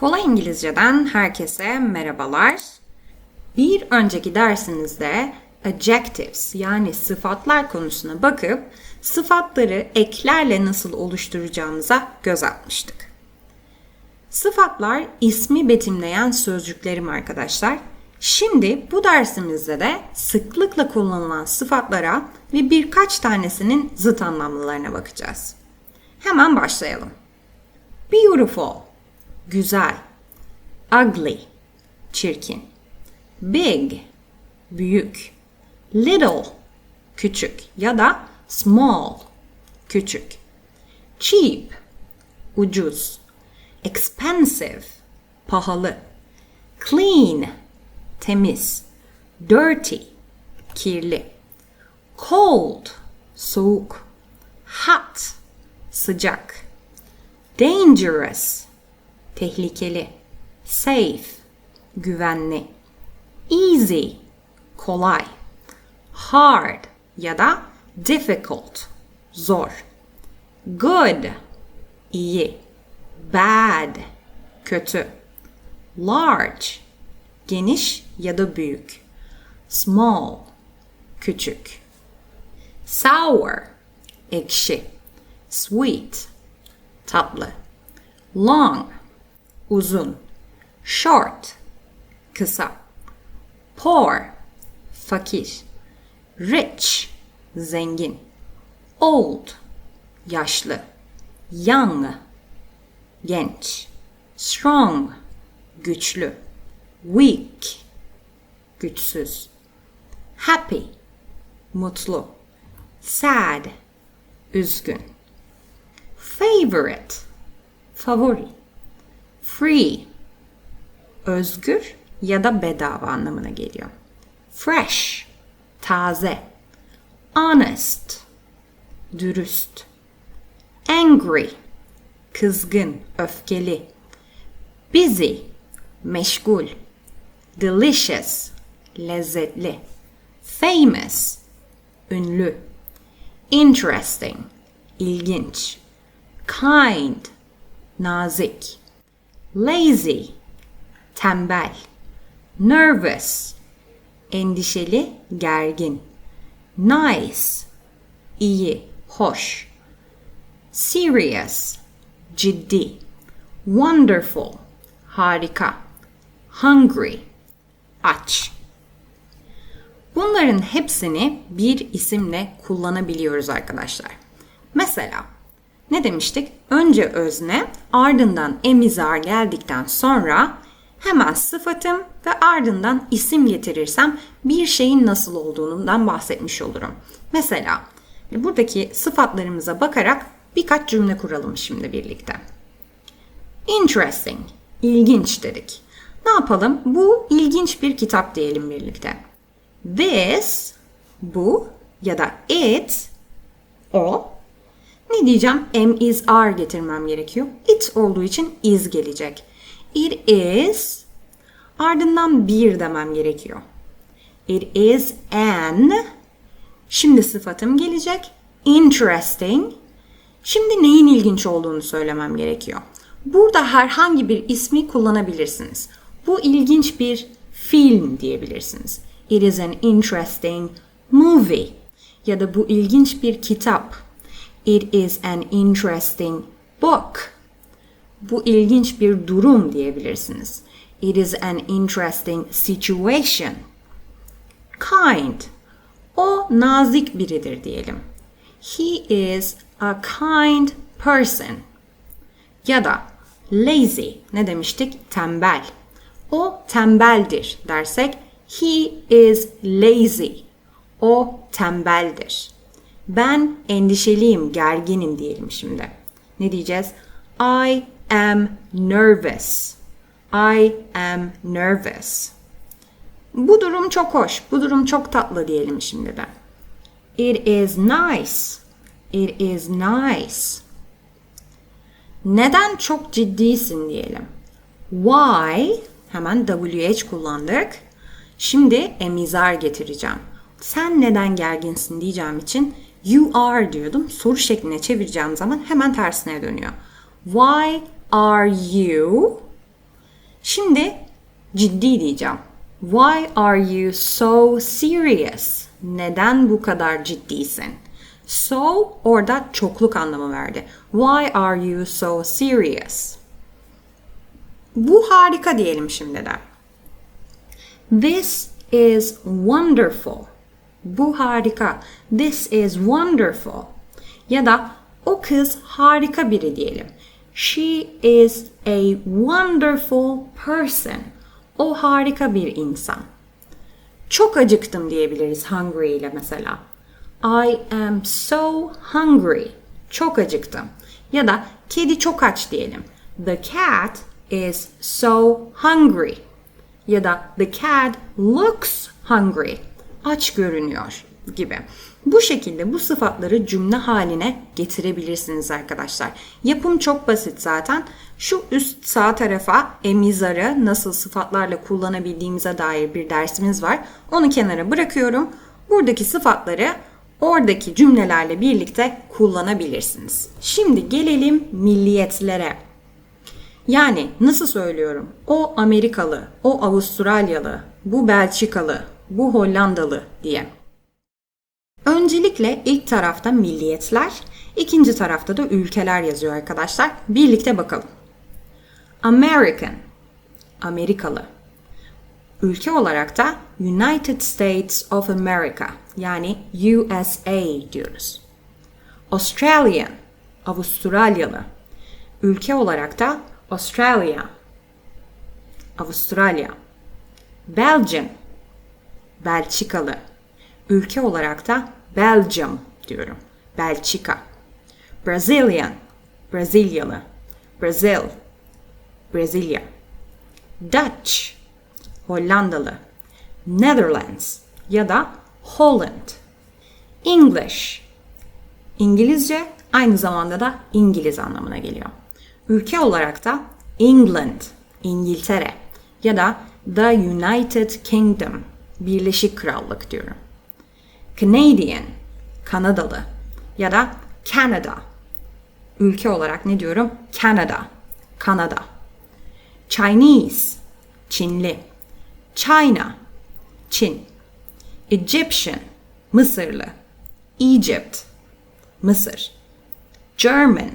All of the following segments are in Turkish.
Kolay İngilizce'den herkese merhabalar. Bir önceki dersimizde adjectives yani sıfatlar konusuna bakıp sıfatları eklerle nasıl oluşturacağımıza göz atmıştık. Sıfatlar ismi betimleyen sözcüklerim arkadaşlar. Şimdi bu dersimizde de sıklıkla kullanılan sıfatlara ve birkaç tanesinin zıt anlamlılarına bakacağız. Hemen başlayalım. Beautiful, güzel. Ugly, çirkin. Big, büyük. Little, küçük ya da small, küçük. Cheap, ucuz. Expensive, pahalı. Clean, temiz. Dirty, kirli. Cold, soğuk. Hot, sıcak. Dangerous, tehlikeli. Safe, güvenli. Easy, kolay. Hard ya da difficult, zor. Good, iyi. Bad, kötü. Large, geniş ya da büyük. Small, küçük. Sour, ekşi. Sweet, tatlı. Long, uzun. Short, kısa. Poor, fakir. Rich, zengin. Old, yaşlı. Young, genç. Strong, güçlü. Weak, güçsüz. Happy, mutlu. Sad, üzgün. Favorite, favori. Free, özgür ya da bedava anlamına geliyor. Fresh, taze. Honest, dürüst. Angry, kızgın, öfkeli. Busy, meşgul. Delicious, lezzetli. Famous, ünlü. Interesting, ilginç. Kind, nazik. Lazy, tembel. Nervous, endişeli, gergin. Nice, iyi, hoş. Serious, ciddi. Wonderful, harika. Hungry, aç. Bunların hepsini bir isimle kullanabiliyoruz arkadaşlar. Mesela ne demiştik? Önce özne, ardından emizar geldikten sonra hemen sıfatım ve ardından isim getirirsem bir şeyin nasıl olduğundan bahsetmiş olurum. Mesela buradaki sıfatlarımıza bakarak birkaç cümle kuralım şimdi birlikte. Interesting, ilginç dedik. Ne yapalım? Bu ilginç bir kitap diyelim birlikte. This, bu ya da it, o. Ne diyeceğim? Am, is, are getirmem gerekiyor. It olduğu için is gelecek. It is, ardından bir demem gerekiyor. It is an, şimdi sıfatım gelecek. Interesting, şimdi neyin ilginç olduğunu söylemem gerekiyor. Burada herhangi bir ismi kullanabilirsiniz. Bu ilginç bir film diyebilirsiniz. It is an interesting movie. Ya da bu ilginç bir kitap. It is an interesting book. Bu ilginç bir durum diyebilirsiniz. It is an interesting situation. Kind. O nazik biridir diyelim. He is a kind person. Ya da lazy ne demiştik? Tembel. O tembeldir dersek he is lazy. O tembeldir. Ben endişeliyim, gerginim diyelim şimdi. Ne diyeceğiz? I am nervous. I am nervous. Bu durum çok hoş. Bu durum çok tatlı diyelim şimdi de. It is nice. It is nice. Neden çok ciddisin diyelim. Why hemen WH kullandık. Şimdi emizar getireceğim. Sen neden gerginsin diyeceğim için you are diyordum. Soru şekline çevireceğim zaman hemen tersine dönüyor. Why are you Şimdi ciddi diyeceğim. Why are you so serious? Neden bu kadar ciddisin? So orada çokluk anlamı verdi. Why are you so serious? Bu harika diyelim şimdi de. This is wonderful. Bu harika. This is wonderful. Ya da o kız harika biri diyelim. She is a wonderful person. O harika bir insan. Çok acıktım diyebiliriz hungry ile mesela. I am so hungry. Çok acıktım. Ya da kedi çok aç diyelim. The cat is so hungry. Ya da the cat looks hungry. Aç görünüyor gibi. Bu şekilde bu sıfatları cümle haline getirebilirsiniz arkadaşlar. Yapım çok basit zaten. Şu üst sağ tarafa emizarı nasıl sıfatlarla kullanabildiğimize dair bir dersimiz var. Onu kenara bırakıyorum. Buradaki sıfatları oradaki cümlelerle birlikte kullanabilirsiniz. Şimdi gelelim milliyetlere. Yani nasıl söylüyorum? O Amerikalı, o Avustralyalı, bu Belçikalı, bu Hollandalı diye. Öncelikle ilk tarafta milliyetler, ikinci tarafta da ülkeler yazıyor arkadaşlar. Birlikte bakalım. American, Amerikalı. Ülke olarak da United States of America yani USA diyoruz. Australian, Avustralyalı. Ülke olarak da Australia, Avustralya. Belgian, Belçikalı. Ülke olarak da Belgium diyorum. Belçika. Brazilian, Brezilyalı. Brazil, Brezilya. Dutch, Hollandalı. Netherlands ya da Holland. English, İngilizce aynı zamanda da İngiliz anlamına geliyor. Ülke olarak da England, İngiltere ya da The United Kingdom, Birleşik Krallık diyorum. Canadian, Kanadalı ya da Canada. Ülke olarak ne diyorum? Canada, Kanada. Chinese, Çinli. China, Çin. Egyptian, Mısırlı. Egypt, Mısır. German,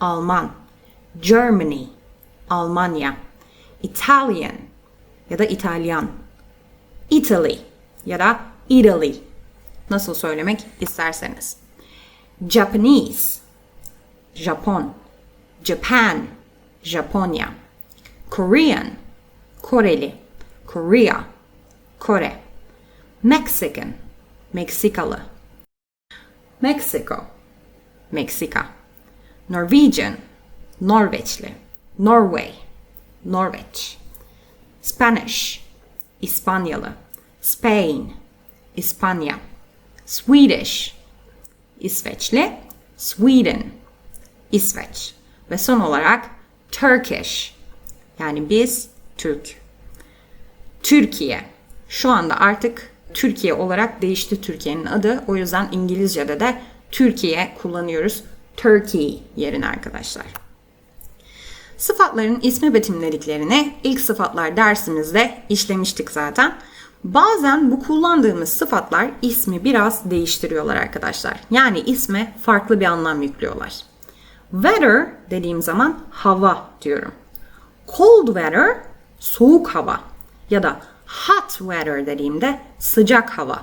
Alman. Germany, Almanya. Italian ya da İtalyan. Italy ya da Italy. Nasıl söylemek isterseniz. Japanese, Japon. Japan, Japonya. Korean, Koreli. Korea, Kore. Mexican, Meksikalı. Mexico, Meksika. Norwegian, Norveçli. Norway, Norveç. Spanish, İspanyalı. Spain, İspanya. Swedish, İsveçli. Sweden, İsveç. Ve son olarak Turkish, yani biz Türk. Türkiye. Şu anda artık Türkiye olarak değişti Türkiye'nin adı. O yüzden İngilizce'de de Türkiye kullanıyoruz. Turkey yerine arkadaşlar. Sıfatların ismi betimlediklerini ilk sıfatlar dersimizde işlemiştik zaten. Bazen bu kullandığımız sıfatlar ismi biraz değiştiriyorlar arkadaşlar. Yani isme farklı bir anlam yüklüyorlar. Weather dediğim zaman hava diyorum. Cold weather soğuk hava ya da hot weather dediğimde sıcak hava.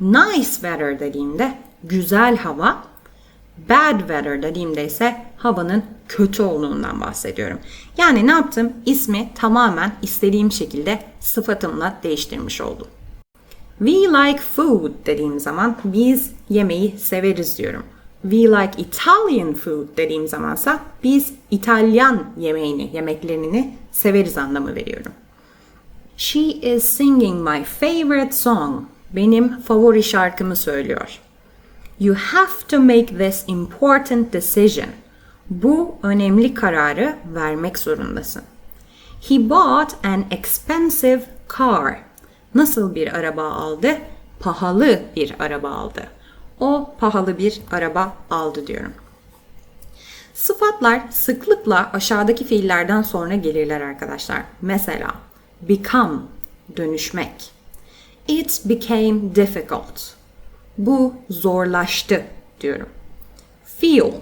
Nice weather dediğimde güzel hava. Bad weather dediğimde ise havanın kötü olduğundan bahsediyorum. Yani ne yaptım? İsmi tamamen istediğim şekilde sıfatımla değiştirmiş oldum. We like food dediğim zaman biz yemeği severiz diyorum. We like Italian food dediğim zamansa biz İtalyan yemeğini, yemeklerini severiz anlamı veriyorum. She is singing my favorite song. Benim favori şarkımı söylüyor. You have to make this important decision. Bu önemli kararı vermek zorundasın. He bought an expensive car. Nasıl bir araba aldı? Pahalı bir araba aldı. O pahalı bir araba aldı diyorum. Sıfatlar sıklıkla aşağıdaki fiillerden sonra gelirler arkadaşlar. Mesela become dönüşmek. It became difficult. Bu zorlaştı diyorum. Feel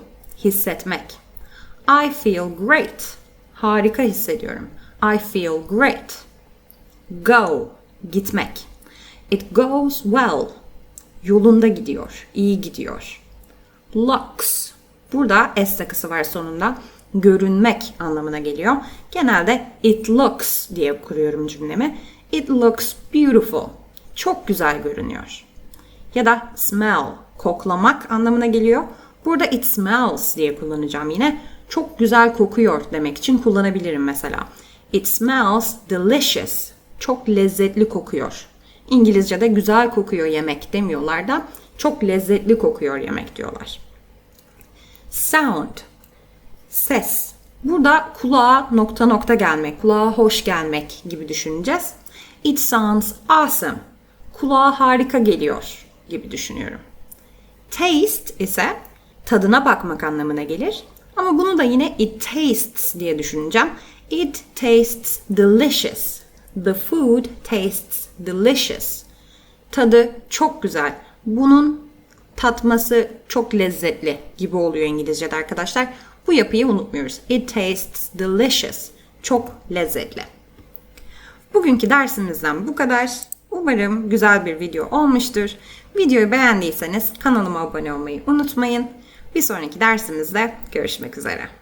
hissetmek. I feel great. Harika hissediyorum. I feel great. Go gitmek. It goes well. Yolunda gidiyor, iyi gidiyor. Looks. Burada S takısı var sonunda. Görünmek anlamına geliyor. Genelde it looks diye kuruyorum cümlemi. It looks beautiful. Çok güzel görünüyor. Ya da smell, koklamak anlamına geliyor. Burada it smells diye kullanacağım yine. Çok güzel kokuyor demek için kullanabilirim mesela. It smells delicious. Çok lezzetli kokuyor. İngilizce'de güzel kokuyor yemek demiyorlar da çok lezzetli kokuyor yemek diyorlar. Sound. Ses. Burada kulağa nokta nokta gelmek, kulağa hoş gelmek gibi düşüneceğiz. It sounds awesome. Kulağa harika geliyor gibi düşünüyorum. Taste ise tadına bakmak anlamına gelir. Ama bunu da yine it tastes diye düşüneceğim. It tastes delicious. The food tastes delicious. Tadı çok güzel. Bunun tatması çok lezzetli gibi oluyor İngilizce'de arkadaşlar. Bu yapıyı unutmuyoruz. It tastes delicious. Çok lezzetli. Bugünkü dersimizden bu kadar. Umarım güzel bir video olmuştur. Videoyu beğendiyseniz kanalıma abone olmayı unutmayın. Bir sonraki dersimizde görüşmek üzere.